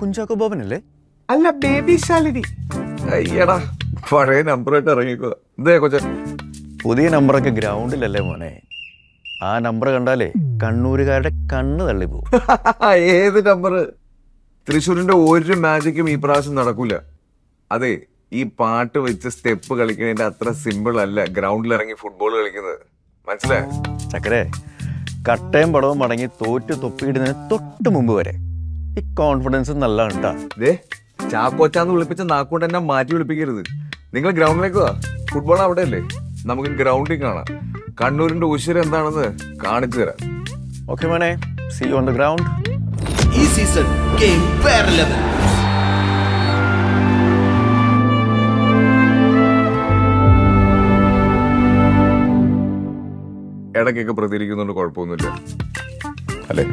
കുഞ്ചാക്കോ ബോബനല്ലേ അല്ല ബേബി ശാലിനി. അയ്യടാ പഴയ നമ്പറായിട്ട് ഇറങ്ങിക്കോ. ഇതേ കൊച്ച. പുതിയ നമ്പറൊക്കെ ഗ്രൗണ്ടിലല്ലേ മോനെ? ആ നമ്പർ കണ്ടാലേ കണ്ണൂരുകാരുടെ കണ്ണ് തള്ളിപ്പോവും. ഏത് നമ്പർ തൃശ്ശൂരിന്റെ ഒരു മാജിക്കും ഈ പ്രാവശ്യം നടക്കൂല. അതെ ഈ പാട്ട് വെച്ച് സ്റ്റെപ്പ് കളിക്കുന്നതിന്റെ അത്ര സിമ്പിൾ അല്ല ഗ്രൗണ്ടിൽ ഇറങ്ങി ഫുട്ബോൾ കളിക്കുന്നത്. മനസ്സിലായോ? ചക്കരെ കട്ടയും പടവും മടങ്ങി തോറ്റ് തൊപ്പിയിടുന്നതിന് തൊട്ട് മുമ്പ് വരെ ഈ കോൺഫിഡൻസ് നല്ലതാണ് കേട്ടാ ചാക്കോച്ചാന്ന് വിളിപ്പിച്ച നാക്കൊണ്ട് എന്നെ മാറ്റി വിളിപ്പിക്കരുത്. നിങ്ങൾ ഗ്രൗണ്ടിലേക്ക് വാ. ഫുട്ബോൾ അവിടെ അല്ലേ നമുക്ക് ഗ്രൗണ്ടിൽ കാണാം. കണ്ണൂരിന്റെ ഉശിരം എന്താണെന്ന് കാണിച്ചു തരാം. ഓക്കെ മോനെ. സി ഓൺ ദ ഗ്രൗണ്ട് ഈ സീസൺ ഗെയിം വേറെ ലെവൽ ഇടയ്ക്കൊക്കെ പ്രതികരിക്കുന്നുണ്ട് കുഴപ്പമൊന്നുമില്ല. അല്ലേ?